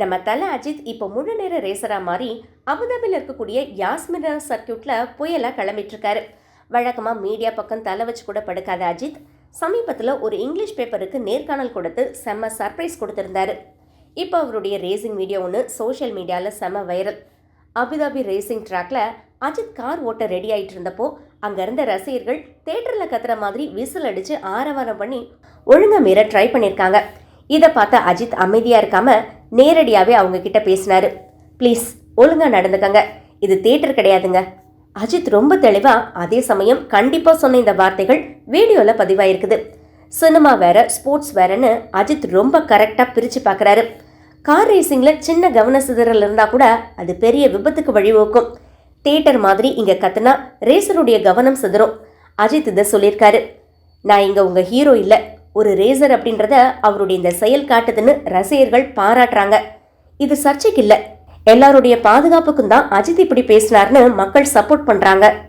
நம்ம தல அஜித் இப்போ முழு நேர ரேசராக மாறி அபுதாபியில் இருக்கக்கூடிய யாஸ்மினா சர்க்கியூட்டில் புயலாக கிளம்பிட்டுருக்காரு. வழக்கமாக மீடியா பக்கம் தலை வச்சு கூட படுக்காத அஜித் சமீபத்தில் ஒரு இங்கிலீஷ் பேப்பருக்கு நேர்காணல் கொடுத்து செம்ம சர்ப்ரைஸ் கொடுத்துருந்தாரு. இப்போ அவருடைய ரேசிங் வீடியோ ஒன்று சோஷியல் மீடியாவில் செம்ம வைரல் அபுதாபி ரேசிங் ட்ராக்ல அஜித் கார் ஓட்ட ரெடி ஆகிட்டு இருந்தப்போ அங்கே இருந்த ரசிகர்கள் தேட்டரில் கத்துற மாதிரி விசில் அடித்து ஆரவாரம் பண்ணி ஒழுங்காக மீற ட்ரை பண்ணியிருக்காங்க இதை பார்த்த அஜித் அமைதியாக இருக்காமல் நேரடியாகவே அவங்க கிட்ட பேசினாரு. ப்ளீஸ் ஒழுங்கா நடந்துக்கங்க. இது தேட்டர் கிடையாதுங்க. அஜித் ரொம்ப தெளிவா அதே சமயம் கண்டிப்பா சொன்ன இந்த வார்த்தைகள் வீடியோல பதிவாயிருக்குது. சினிமா வேற ஸ்போர்ட்ஸ் வேறன்னு அஜித் ரொம்ப கரெக்டா பிரிச்சு பார்க்குறாரு கார் ரேசிங்ல சின்ன கவன சிதறல் இருந்தா கூட அது பெரிய விபத்துக்கு வழிவகுக்கும். தேட்டர் மாதிரி இங்க கத்துனா ரேசருடைய கவனம் சிதறும். அஜித் இதை சொல்லியிருக்காரு. நான் இங்க உங்க ஹீரோ இல்லை. ஒரு ரேசர் அப்படின்றத அவருடைய இந்த செயல் காட்டுதுன்னு ரசிகர்கள் பாராட்டுறாங்க. இது சர்ச்சைக்கு இல்லை. எல்லாருடைய பாதுகாப்புக்கும் தான் அஜித் இப்படி பேசினார்னு மக்கள் சப்போர்ட் பண்றாங்க.